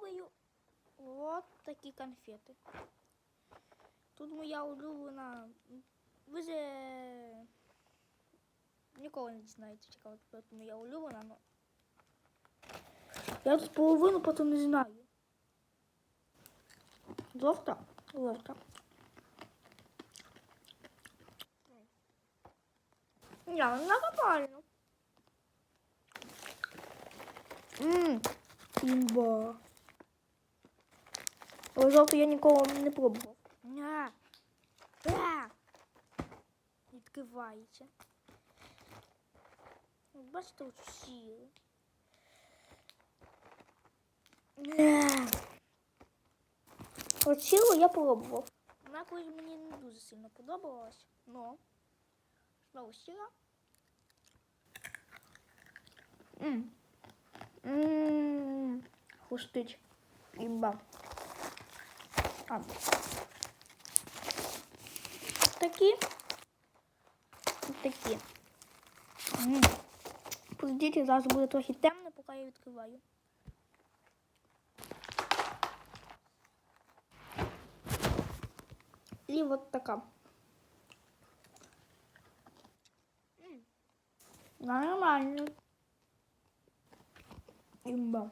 пробую от такі конфети. Тут моя улюблена. Ви же ніколи не дізнаєтеся, яка от от моя улюблена, но я тут половину потім не знаю. Жовта? Жовта. Ні, вона нормально. Ммм, імба. Але жовту я ніколи не пробував. Ня. А! Відкривається. Бачите. Ня. От я пробував. Вона колись мені не дуже сильно подобалась, но знову сіла. Хрустить. Імба. Такі. Такі. Подождіть, зараз буде трохи темно, поки я відкриваю. І от така. Нормально. Імба.